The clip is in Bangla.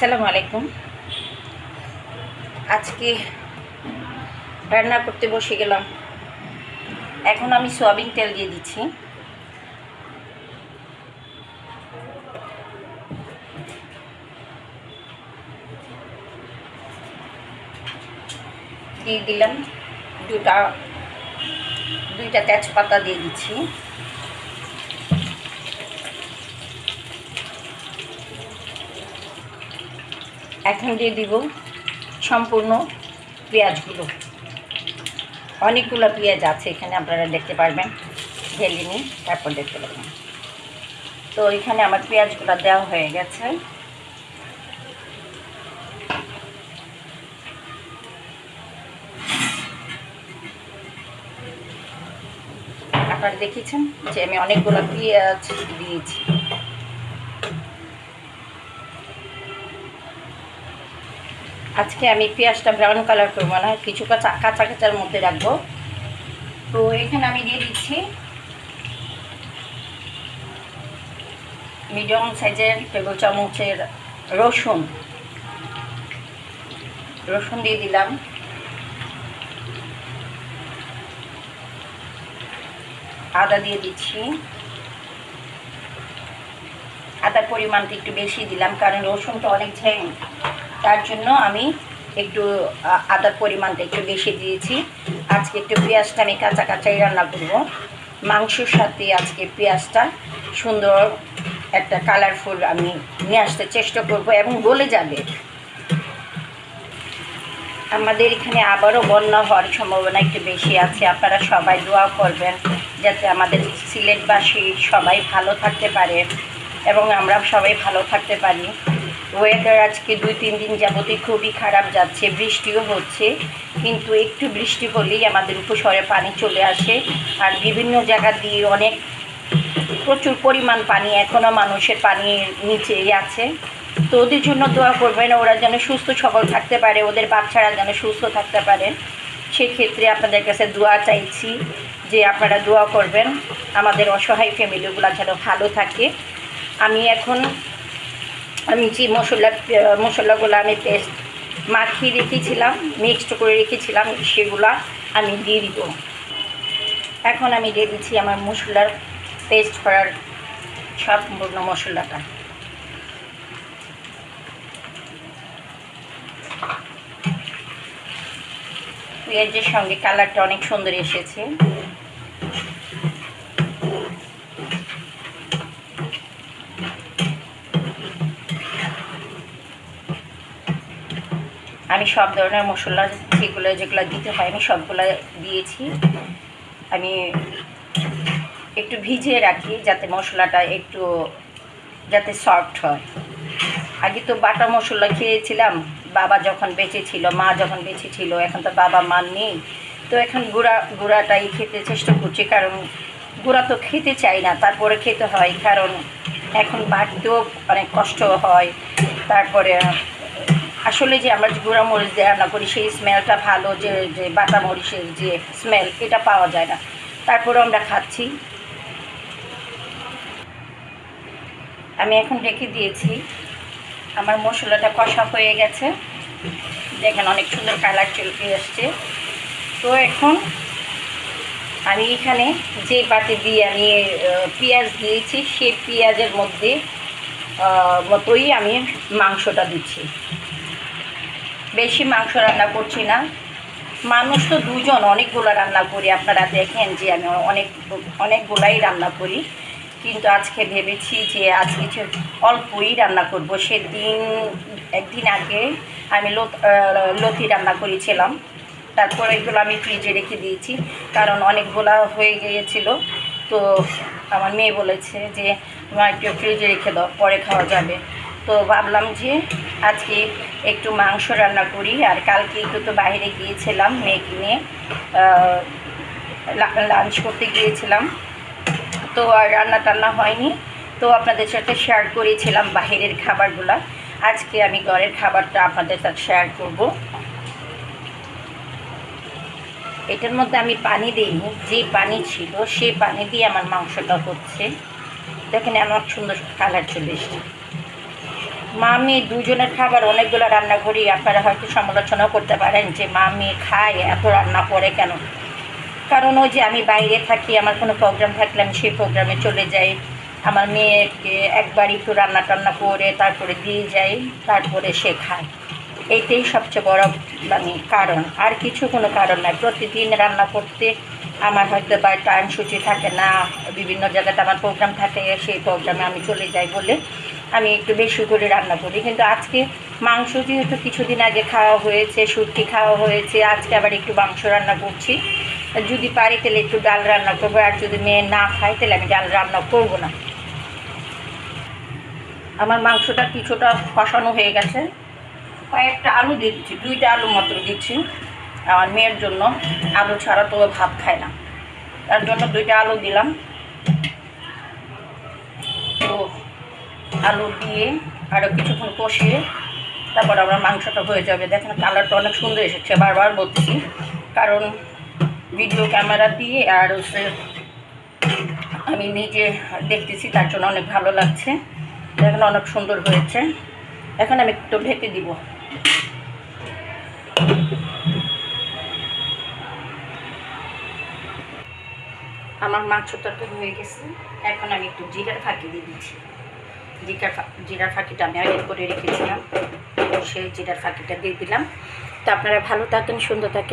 আসসালামু আলাইকুম। আজকে রান্না করতে বসে গেলাম। এখন আমি সয়াবিন তেল দিয়ে দিচ্ছি। দিয়ে দিলাম দুটা, দুইটা তেজপাতা দিয়ে দিচ্ছি। এখন দিয়ে দিব সম্পূর্ণ পেঁয়াজগুলো। অনেকগুলো পেঁয়াজ আছে এখানে, আপনারা দেখতে পারবেন। ঢেলে নিয়ে তারপর দেখতে পাবেন তো এখানে আমার পেঁয়াজগুলো দেওয়া হয়ে গেছে। আপনারা দেখেছেন যে আমি অনেকগুলো পেঁয়াজ দিয়েছি। আজকে আমি পেঁয়াজটা ব্রাউন কালার করব না, কিছু কাঁচা কাঁচা কাঁচার মধ্যে রাখব। তো এখানে আমি দিয়ে দিচ্ছি মিডিয়াম সাইজের টেবিল চামচের রসুন। রসুন দিয়ে দিলাম। আদা দিয়ে দিচ্ছি। আদার পরিমাণটা একটু বেশি দিলাম, কারণ রসুনটা অনেক ঝ্যাং তার জন্য আমি একটু আদার পরিমাণটা একটু বেশি দিয়েছি। আজকে একটু পেঁয়াজটা আমি কাঁচা কাঁচাই রান্না করব। মাংসর সাথে আজকে পেঁয়াজটা সুন্দর একটা কালারফুল আমি নিয়ে আসতে চেষ্টা করব এবং গলে যাবে। আমাদের এখানে আবারও বন্যা হওয়ার সম্ভাবনা একটু বেশি আছে। আপনারা সবাই দোয়া করবেন যাতে আমাদের সিলেটবাসী সবাই ভালো থাকতে পারে এবং আমরা সবাই ভালো থাকতে পারি। ওয়েদার আজকে দুই, তিন দিন যাবতই খুবই খারাপ যাচ্ছে, বৃষ্টিও হচ্ছে, কিন্তু একটু বৃষ্টি হলেই আমাদের উপশহরে পানি চলে আসে। আর বিভিন্ন জায়গা দিয়ে অনেক প্রচুর পরিমাণ পানি এখনও মানুষের পানির নিচেই আছে। তো ওদের জন্য দোয়া করবেন, ওরা যেন সুস্থ সবল থাকতে পারে, ওদের বাচ্চারা যেন সুস্থ থাকতে পারে সেক্ষেত্রে আপনাদের কাছে দোয়া চাইছি যে আপনারা দোয়া করবেন, আমাদের অসহায় ফ্যামিলিগুলো যেন ভালো থাকে। আমি এখন আমি যে মশলা মশলাগুলো আমি পেস্ট মাখিয়ে রেখেছিলাম মিক্সড করে রেখেছিলাম, সেগুলা আমি দিয়ে দিব। এখন আমি দিয়ে দিচ্ছি আমার মশলার পেস্ট করার সম্পূর্ণ মশলাটা। পেঁয়াজের সঙ্গে কালারটা অনেক সুন্দর এসেছে। সব ধরনের মশলা যেগুলো যেগুলো দিতে হয়, আমি সবগুলো দিয়েছি। আমি একটু ভিজিয়ে রাখি যাতে মশলাটা একটু যাতে সফট হয়। আগে তো বাটা মশলা খেয়েছিলাম, বাবা যখন বেঁচে ছিল, মা যখন বেঁচে ছিল, এখন তো বাবা মা নেই। তো এখন গুঁড়া গুঁড়াটাই খেতে চেষ্টা করছি, কারণ গুঁড়া তো খেতে চাই না, তারপরে খেতে হয়। কারণ এখন বাড়তেও অনেক কষ্ট হয়, তারপরে আসলে যে আমরা যে গুঁড়া মরিচ দিয়ে রান্না করি, সেই স্মেলটা ভালো, যে যে বাটা মরিচের যে স্মেল এটা পাওয়া যায় না। তারপরে আমরা খাচ্ছি। আমি এখন রেখে দিয়েছি। আমার মশলাটা কষা হয়ে গেছে। দেখেন অনেক সুন্দর কালার চলে আসছে। তো এখন আমি এখানে যে পাতে দিয়ে আমি পেঁয়াজ দিয়েছি, সেই পেঁয়াজের মধ্যে মতোই আমি মাংসটা দিচ্ছি। বেশি মাংস রান্না করছি না। মানুষ তো দুজন, অনেকগুলো রান্না করি। আপনারা দেখেন যে আমি অনেক অনেকগুলাই রান্না করি। কিন্তু আজকে ভেবেছি যে আজ কিছু অল্পই রান্না করব। সেদিন, একদিন আগে আমি লত রান্না করেছিলাম। তারপর এগুলো আমি ফ্রিজে রেখে দিয়েছি। কারণ অনেকগুলো হয়ে গিয়েছিল। তো আমার মেয়ে বলেছে যে, মা, একটু ফ্রিজে রেখে দাও, পরে খাওয়া যাবে। তো ভাবলাম যে আজকে একটু মাংস রান্না করি, আর কালকে একটু তো বাইরে গিয়েছিলাম মেয়েকে নিয়ে লাঞ্চ করতে গিয়েছিলাম। তো আর রান্না টান্না হয়নি, তো আপনাদের সাথে শেয়ার করেছিলাম বাহিরের খাবারগুলা। আজকে আমি ঘরের খাবারটা আপনাদের সাথে শেয়ার করব। এটার মধ্যে আমি পানি দিইনি, যে পানি ছিল সেই পানি দিয়ে আমার মাংসটা হচ্ছে। দেখেন আমার সুন্দর কালার চলে এসছে। মামি দুজনের খাবার অনেকগুলো রান্না করি, আপনারা হয়তো সমালোচনাও করতে পারেন যে মামি খায়, এত রান্না করে কেন? কারণ ওই যে আমি বাইরে থাকি, আমার কোনো প্রোগ্রাম থাকলে আমি সেই প্রোগ্রামে চলে যাই। আমার মেয়েকে একবার একটু রান্না টান্না করে তারপরে দিয়ে যাই, তারপরে সে খায়। এইটাই সবচেয়ে বড় মানে কারণ। আর কিছু কোনো কারণ নাই। প্রতিদিন রান্না করতে আমার হয়তো বা টাইম সূচি থাকে না, বিভিন্ন জায়গাতে আমার প্রোগ্রাম থাকে, সেই প্রোগ্রামে আমি চলে যাই বলে। আমি একটু বেশি করে রান্না করি। কিন্তু আজকে মাংস যেহেতু কিছুদিন আগে খাওয়া হয়েছে সুটকি খাওয়া হয়েছে, আজকে আবার একটু মাংস রান্না করছি। যদি পারি তাহলে একটু ডাল রান্না করব, আর যদি মেয়ে না খায় তাহলে আমি ডাল রান্না করব না। আমার মাংসটা কিছুটা কষানো হয়ে গেছে। কয়েকটা আলু দিচ্ছি, দুইটা আলু মাত্র দিচ্ছি। আমার মেয়ের জন্য আলু ছাড়া তো ভাত খায় না। তার জন্য দুইটা আলু দিলাম তো আলু দিয়ে আরও কিছুক্ষণ কষিয়ে তারপর আমার মাংসটা হয়ে যাবে। দেখেন কালারটা অনেক সুন্দর এসেছে, বারবার বলছি কারণ ভিডিও ক্যামেরা দিয়ে আর হচ্ছে আমি নিজে দেখতেছি, তার জন্য অনেক ভালো লাগছে। দেখেন অনেক সুন্দর হয়েছে। এখন আমি একটু ঢেকে দিব। আমার মাংস তো হয়ে গেছে। এখন আমি একটু জিরার ফাঁকি দিয়ে দিচ্ছি। জিরার ফা- জিরার ফাঁকিটা আমি আগে করে রেখেছিলাম। সেই জিরার ফাঁকিটা দিয়ে দিলাম। তো আপনারা ভালো থাকেন, সুন্দর থাকেন।